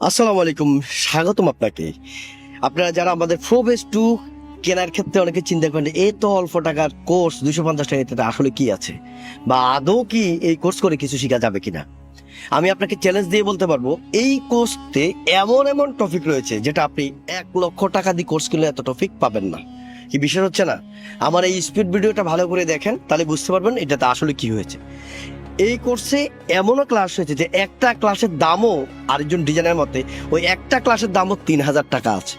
আসসালামু আলাইকুম, স্বাগতম আপনাকে। আপনারা যারা আমাদের প্রোবেস টু কেনার ক্ষেত্রে অনেকে চিন্তা করেন এই তো অল্প টাকার কোর্স দুশো পঞ্চাশ টাকা আসলে কি আছে? বা আদৌ কি এই কোর্স করে কিছু শেখা যাবে কিনা? আমি আপনাকে চ্যালেঞ্জ দিয়ে বলতে পারব, এই কোর্সতে এমন এমন টপিক রয়েছে, যেটা আপনি এক লক্ষ টাকা দিয়ে কোর্স কিনলে এত টপিক পাবেন না। কি বিষয় হচ্ছে না? আমার এই স্পিড ভিডিওটা ভালো করে দেখেন, তাহলে বুঝতে পারবেন এটাতে আসলে কি হয়েছে। এই কোর্সে এমনও ক্লাস হয়েছে যে একটা ক্লাসের দামও আরেকজন ডিজাইনের মতে ওই একটা ক্লাসের দামও তিন হাজার টাকা আছে।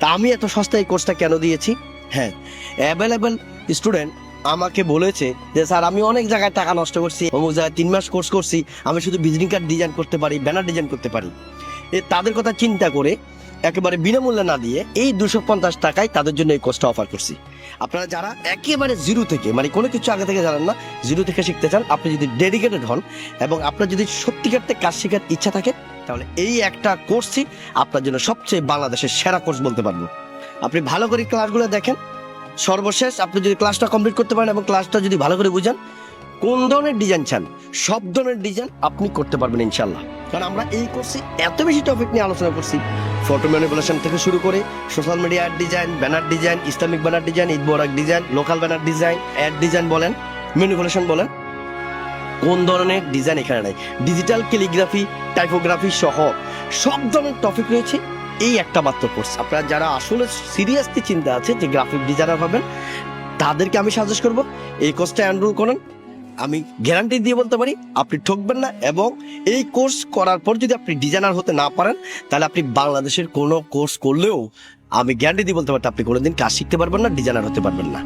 তা আমি এত সস্তা এই কোর্সটা কেন দিয়েছি? হ্যাঁ অ্যাভেলেবেল স্টুডেন্ট আমাকে বলেছে যে, স্যার, আমি অনেক জায়গায় টাকা নষ্ট করছি, অমুক জায়গায় তিন মাস কোর্স করছি, আমি শুধু ভিজিটিং কার্ড ডিজাইন করতে পারি ব্যানার ডিজাইন করতে পারি। এ তাদের কথা চিন্তা করে একেবারে বিনামূল্যে না দিয়ে এই দুশো পঞ্চাশ টাকায় তাদের জন্য এই কোর্সটা অফার করছি। আপনারা যারা একেবারে জিরো থেকে মানে কোনো কিছু আগে থেকে জানেন না জিরো থেকে শিখতে চান, আপনি যদি ডেডিকেটেড হন এবং আপনার যদি সত্যিকারতে কাজ শেখার ইচ্ছা থাকে, তাহলে এই একটা কোর্সই আপনার জন্য সবচেয়ে বাংলাদেশের সেরা কোর্স বলতে পারব। আপনি ভালো করে ক্লাসগুলো দেখেন। সর্বশেষ আপনি যদি ক্লাসটা কমপ্লিট করতে পারেন এবং ক্লাসটা যদি ভালো করে বুঝেন, কোন ধরনের ডিজাইন চান, সব ধরনের ডিজাইন আপনি করতে পারবেন ইনশাল্লাহ কারণ আমরা এই কোর্সে এত বেশি টপিক নিয়ে আলোচনা করছি ফটো ম্যানিপুলেশন থেকে শুরু করে সোশ্যাল মিডিয়ার design banner design Islamic banner design Eid Mubarak design local banner design ad design বলেন ম্যানিপুলেশন বলেন। কোন ধরনের ডিজাইন এখানে নাই? ডিজিটাল ক্যালিগ্রাফি টাইপোগ্রাফি সহ সব ধরনের টপিক রয়েছে। এই একটা মাত্র কোর্স আপনারা যারা আসলে সিরিয়াসলি চিন্তা আছে যে গ্রাফিক ডিজাইনার হবেন, তাদেরকে আমি সাজেস্ট করব, এই কোর্সটা এনরোল করেন। আমি গ্যারান্টি দিয়ে বলতে পারি, আপনি ঠকবেন না এবং এই কোর্স করার পর যদি আপনি ডিজাইনার হতে না পারেন, তাহলে আপনি বাংলাদেশের কোনো কোর্স করলেও আমি গ্যারান্টি দিয়ে বলতে পারি, আপনি কোনোদিন কাজ শিখতে পারবেন না ডিজাইনার হতে পারবেন না।